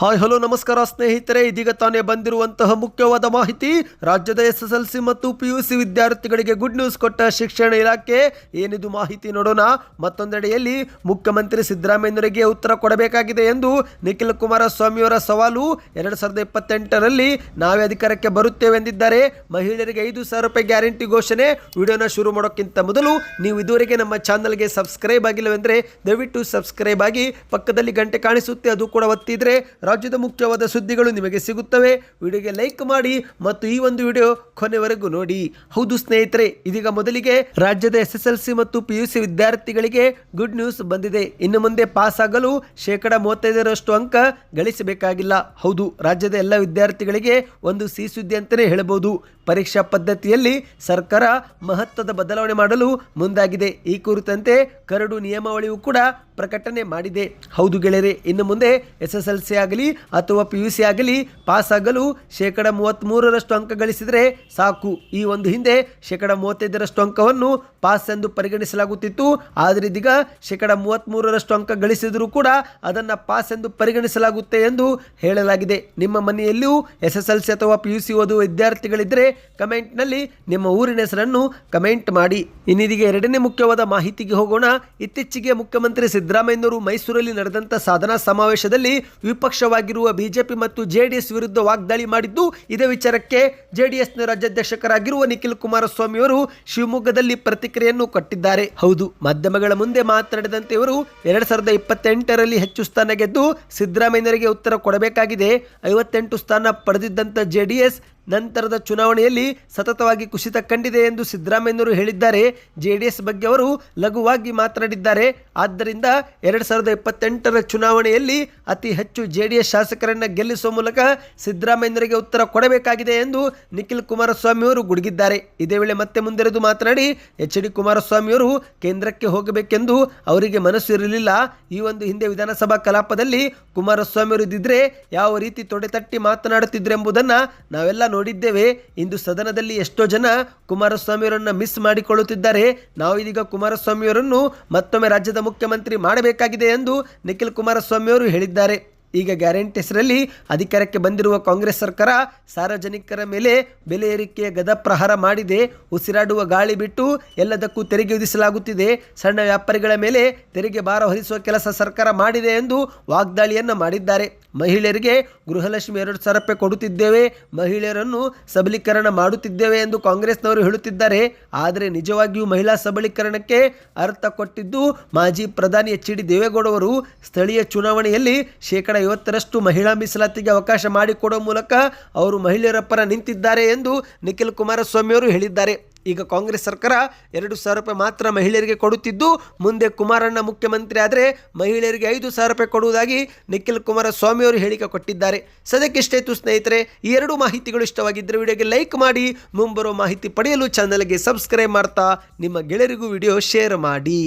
Hi, hello, ನಮಸ್ಕಾರ ಸ್ನೇಹಿತರೆ. ಇದೀಗ ತಾನೇ ಬಂದಿರುವಂತಹ ಮುಖ್ಯವಾದ ಮಾಹಿತಿ. ರಾಜ್ಯದ ಎಸ್ ಎಸ್ ಎಲ್ ಸಿ ಮತ್ತು ಪಿ ಯು ಸಿ ವಿದ್ಯಾರ್ಥಿಗಳಿಗೆ ಗುಡ್ ನ್ಯೂಸ್ ಕೊಟ್ಟ ಶಿಕ್ಷಣ ಇಲಾಖೆ, ಏನಿದು ಮಾಹಿತಿ ನೋಡೋಣ. ಮತ್ತೊಂದೆಡೆಯಲ್ಲಿ ಮುಖ್ಯಮಂತ್ರಿ ಸಿದ್ದರಾಮಯ್ಯನವರಿಗೆ ಉತ್ತರ ಕೊಡಬೇಕಾಗಿದೆ ಎಂದು ನಿಖಿಲ್ ಕುಮಾರಸ್ವಾಮಿಯವರ ಸವಾಲು. ಎರಡು ಸಾವಿರದ ಇಪ್ಪತ್ತೆಂಟರಲ್ಲಿ ನಾವೇ ಅಧಿಕಾರಕ್ಕೆ ಬರುತ್ತೇವೆ ಎಂದಿದ್ದಾರೆ. ಮಹಿಳೆಯರಿಗೆ ಐದು ಸಾವಿರ ರೂಪಾಯಿ ಗ್ಯಾರಂಟಿ ಘೋಷಣೆ. ವಿಡಿಯೋನ ಶುರು ಮಾಡೋಕ್ಕಿಂತ ಮೊದಲು ನೀವು ಇದುವರೆಗೆ ನಮ್ಮ ಚಾನಲ್ಗೆ ಸಬ್ಸ್ಕ್ರೈಬ್ ಆಗಿಲ್ಲವೆಂದರೆ ದಯವಿಟ್ಟು ಸಬ್ಸ್ಕ್ರೈಬ್ ಆಗಿ ಪಕ್ಕದಲ್ಲಿ ಗಂಟೆ ಕಾಣಿಸುತ್ತೆ. ಅದು ಕೂಡ ಒತ್ತಿದ್ರೆ ರಾಜ್ಯದ ಮುಖ್ಯವಾದ ಸುದ್ದಿಗಳು ನಿಮಗೆ ಸಿಗುತ್ತವೆ. ವಿಡಿಯೋಗೆ ಲೈಕ್ ಮಾಡಿ ಮತ್ತು ಈ ಒಂದು ವಿಡಿಯೋ ಕೊನೆವರೆಗೂ ನೋಡಿ. ಹೌದು ಸ್ನೇಹಿತರೆ, ಇದೀಗ ಮೊದಲಿಗೆ ರಾಜ್ಯದ ಎಸ್ ಮತ್ತು ಪಿ ಯು ಸಿ ವಿದ್ಯಾರ್ಥಿಗಳಿಗೆ ಗುಡ್ ನ್ಯೂಸ್ ಬಂದಿದೆ. ಇನ್ನು ಮುಂದೆ ಪಾಸ್ ಆಗಲು ಶೇಕಡ ಮೂವತ್ತೈದರಷ್ಟು ಅಂಕ ಗಳಿಸಬೇಕಾಗಿಲ್ಲ. ಹೌದು, ರಾಜ್ಯದ ಎಲ್ಲ ವಿದ್ಯಾರ್ಥಿಗಳಿಗೆ ಒಂದು ಸಿ ಸುದ್ದಿ ಅಂತಲೇ ಹೇಳಬಹುದು. ಪರೀಕ್ಷಾ ಪದ್ಧತಿಯಲ್ಲಿ ಸರ್ಕಾರ ಮಹತ್ವದ ಬದಲಾವಣೆ ಮಾಡಲು ಮುಂದಾಗಿದೆ. ಈ ಕುರಿತಂತೆ ಕರಡು ನಿಯಮಾವಳಿಯು ಕೂಡ ಪ್ರಕಟಣೆ ಮಾಡಿದೆ. ಹೌದು ಗೆಳೆಯರೆ, ಇನ್ನು ಮುಂದೆ ಎಸ್ ಎಸ್ ಆಗಲಿ ಅಥವಾ ಪಿ ಆಗಲಿ ಪಾಸ್ ಆಗಲು ಶೇಕಡ ಮೂವತ್ತ್ಮೂರರಷ್ಟು ಅಂಕ ಗಳಿಸಿದರೆ ಸಾಕು. ಈ ಒಂದು ಹಿಂದೆ ಶೇಕಡ ಮೂವತ್ತೈದರಷ್ಟು ಅಂಕವನ್ನು ಪಾಸ್ ಎಂದು ಪರಿಗಣಿಸಲಾಗುತ್ತಿತ್ತು. ಆದರೆ ಇದೀಗ ಶೇಕಡ ಮೂವತ್ತ್ಮೂರರಷ್ಟು ಅಂಕ ಗಳಿಸಿದರೂ ಕೂಡ ಅದನ್ನು ಪಾಸ್ ಎಂದು ಪರಿಗಣಿಸಲಾಗುತ್ತೆ ಎಂದು ಹೇಳಲಾಗಿದೆ. ನಿಮ್ಮ ಮನೆಯಲ್ಲಿಯೂ ಎಸ್ ಎಸ್ ಎಲ್ ಸಿ ಅಥವಾ ಪಿ ಯು ಸಿ ಓದುವ ವಿದ್ಯಾರ್ಥಿಗಳಿದ್ದರೆ ಕಮೆಂಟ್ನಲ್ಲಿ ನಿಮ್ಮ ಊರಿನ ಹೆಸರನ್ನು ಕಮೆಂಟ್ ಮಾಡಿ. ಇನ್ನಿದೀಗ ಎರಡನೇ ಮುಖ್ಯವಾದ ಮಾಹಿತಿಗೆ ಹೋಗೋಣ. ಇತ್ತೀಚೆಗೆ ಮುಖ್ಯಮಂತ್ರಿ ಸಿದ್ದರಾಮಯ್ಯನವರು ಮೈಸೂರಲ್ಲಿ ನಡೆದಂಥ ಸಾಧನಾ ಸಮಾವೇಶದಲ್ಲಿ ವಿಪಕ್ಷವಾಗಿರುವ ಬಿಜೆಪಿ ಮತ್ತು ಜೆಡಿಎಸ್ ವಿರುದ್ಧ ವಾಗ್ದಾಳಿ ಮಾಡಿದ್ದು, ಇದೇ ವಿಚಾರಕ್ಕೆ ಜೆಡಿಎಸ್ನ ರಾಜ್ಯಾಧ್ಯಕ್ಷಕರಾಗಿರುವ ನಿಖಿಲ್ ಕುಮಾರಸ್ವಾಮಿ ಅವರು ಶಿವಮೊಗ್ಗದಲ್ಲಿ ಪ್ರತಿಕ್ರಿಯೆಯನ್ನು ಕೊಟ್ಟಿದ್ದಾರೆ. ಹೌದು, ಮಾಧ್ಯಮಗಳ ಮುಂದೆ ಮಾತನಾಡಿದಂತೆ ಇವರು ಎರಡ್ ಸಾವಿರದ ಇಪ್ಪತ್ತೆಂಟರಲ್ಲಿ ಹೆಚ್ಚು ಸ್ಥಾನ ಗೆದ್ದು ಸಿದ್ದರಾಮಯ್ಯನವರಿಗೆ ಉತ್ತರ ಕೊಡಬೇಕಾಗಿದೆ. ಐವತ್ತೆಂಟು ಸ್ಥಾನ ಪಡೆದಿದ್ದಂಥ ಜೆಡಿಎಸ್ ನಂತರದ ಚುನಾವಣೆಯಲ್ಲಿ ಸತತವಾಗಿ ಕುಸಿತ ಕಂಡಿದೆ ಎಂದು ಸಿದ್ದರಾಮಯ್ಯನವರು ಹೇಳಿದ್ದಾರೆ. ಜೆಡಿಎಸ್ ಬಗ್ಗೆ ಅವರು ಲಘುವಾಗಿ ಮಾತನಾಡಿದ್ದಾರೆ. ಆದ್ದರಿಂದ ಎರಡು ಸಾವಿರದ ಇಪ್ಪತ್ತೆಂಟರ ಚುನಾವಣೆಯಲ್ಲಿ ಅತಿ ಹೆಚ್ಚು ಜೆಡಿಎಸ್ ಶಾಸಕರನ್ನು ಗೆಲ್ಲಿಸುವ ಮೂಲಕ ಸಿದ್ದರಾಮಯ್ಯನವರಿಗೆ ಉತ್ತರ ಕೊಡಬೇಕಾಗಿದೆ ಎಂದು ನಿಖಿಲ್ ಕುಮಾರಸ್ವಾಮಿ ಅವರು ಗುಡುಗಿದ್ದಾರೆ. ಇದೇ ವೇಳೆ ಮತ್ತೆ ಮುಂದೆರೆದು ಮಾತನಾಡಿ, ಎಚ್ ಡಿ ಕುಮಾರಸ್ವಾಮಿ ಅವರು ಕೇಂದ್ರಕ್ಕೆ ಹೋಗಬೇಕೆಂದು ಅವರಿಗೆ ಮನಸ್ಸು ಇರಲಿಲ್ಲ. ಈ ಒಂದು ಹಿಂದೆ ವಿಧಾನಸಭಾ ಕಲಾಪದಲ್ಲಿ ಕುಮಾರಸ್ವಾಮಿ ಅವರು ಇದ್ದಿದ್ರೆ ಯಾವ ರೀತಿ ತೊಡೆತಟ್ಟಿ ಮಾತನಾಡುತ್ತಿದ್ರು ಎಂಬುದನ್ನು ನಾವೆಲ್ಲ ನೋಡಿದ್ದೇವೆ. ಇಂದು ಸದನದಲ್ಲಿ ಎಷ್ಟೋ ಜನ ಕುಮಾರಸ್ವಾಮಿಯವರನ್ನು ಮಿಸ್ ಮಾಡಿಕೊಳ್ಳುತ್ತಿದ್ದಾರೆ. ನಾವು ಇದೀಗ ಕುಮಾರಸ್ವಾಮಿಯವರನ್ನು ಮತ್ತೊಮ್ಮೆ ರಾಜ್ಯದ ಮುಖ್ಯಮಂತ್ರಿ ಮಾಡಬೇಕಾಗಿದೆ ಎಂದು ನಿಖಿಲ್ ಕುಮಾರಸ್ವಾಮಿಯವರು ಹೇಳಿದ್ದಾರೆ. ಈಗ ಗ್ಯಾರಂಟಿ ಹೆಸರಲ್ಲಿ ಅಧಿಕಾರಕ್ಕೆ ಬಂದಿರುವ ಕಾಂಗ್ರೆಸ್ ಸರ್ಕಾರ ಸಾರ್ವಜನಿಕರ ಮೇಲೆ ಬೆಲೆ ಏರಿಕೆಯ ಗದ ಪ್ರಹಾರ ಮಾಡಿದೆ. ಉಸಿರಾಡುವ ಗಾಳಿ ಬಿಟ್ಟು ಎಲ್ಲದಕ್ಕೂ ತೆರಿಗೆ ವಿಧಿಸಲಾಗುತ್ತಿದೆ. ಸಣ್ಣ ವ್ಯಾಪಾರಿಗಳ ಮೇಲೆ ತೆರಿಗೆ ಭಾರ ಹೊರಿಸುವ ಕೆಲಸ ಸರ್ಕಾರ ಮಾಡಿದೆ ಎಂದು ವಾಗ್ದಾಳಿಯನ್ನು ಮಾಡಿದ್ದಾರೆ. ಮಹಿಳೆಯರಿಗೆ ಗೃಹಲಕ್ಷ್ಮಿ ಎರಡು ಸಾವಿರ ರೂಪಾಯಿ ಕೊಡುತ್ತಿದ್ದೇವೆ. ಮಹಿಳೆಯರನ್ನು ಸಬಲೀಕರಣ ಮಾಡುತ್ತಿದ್ದೇವೆ ಎಂದು ಕಾಂಗ್ರೆಸ್ನವರು ಹೇಳುತ್ತಿದ್ದಾರೆ. ಆದರೆ ನಿಜವಾಗಿಯೂ ಮಹಿಳಾ ಸಬಲೀಕರಣಕ್ಕೆ ಅರ್ಥ ಕೊಟ್ಟಿದ್ದು ಮಾಜಿ ಪ್ರಧಾನಿ ಎಚ್ ಡಿ ದೇವೇಗೌಡವರು ಸ್ಥಳೀಯ ಚುನಾವಣೆಯಲ್ಲಿ ಶೇಕಡ ಐವತ್ತರಷ್ಟು ಮಹಿಳಾ ಮೀಸಲಾತಿಗೆ ಅವಕಾಶ ಮಾಡಿಕೊಡುವ ಮೂಲಕ ಅವರು ಮಹಿಳೆಯರ ಪರ ನಿಂತಿದ್ದಾರೆ ಎಂದು ನಿಖಿಲ್ ಕುಮಾರಸ್ವಾಮಿ ಅವರು ಹೇಳಿದ್ದಾರೆ. ಈಗ ಕಾಂಗ್ರೆಸ್ ಸರ್ಕಾರ ಎರಡು ಸಾವಿರ ರೂಪಾಯಿ ಮಾತ್ರ ಮಹಿಳೆಯರಿಗೆ ಕೊಡುತ್ತಿದ್ದು, ಮುಂದೆ ಕುಮಾರಣ್ಣ ಮುಖ್ಯಮಂತ್ರಿ ಆದರೆ ಮಹಿಳೆಯರಿಗೆ ಐದು ಸಾವಿರ ರೂಪಾಯಿ ಕೊಡುವುದಾಗಿ ನಿಖಿಲ್ ಕುಮಾರಸ್ವಾಮಿ ಅವರು ಹೇಳಿಕೆ ಕೊಟ್ಟಿದ್ದಾರೆ. ಸದ್ಯಕ್ಕೆ ಸ್ಟೇತು ಸ್ನೇಹಿತರೆ, ಈ ಎರಡು ಮಾಹಿತಿಗಳು ಇಷ್ಟವಾಗಿದ್ದರೆ ವಿಡಿಯೋಗೆ ಲೈಕ್ ಮಾಡಿ, ಮುಂಬರುವ ಮಾಹಿತಿ ಪಡೆಯಲು ಚಾನಲ್ಗೆ ಸಬ್ಸ್ಕ್ರೈಬ್ ಮಾಡ್ತಾ, ನಿಮ್ಮ ಗೆಳೆಯರಿಗೂ ವಿಡಿಯೋ ಶೇರ್ ಮಾಡಿ.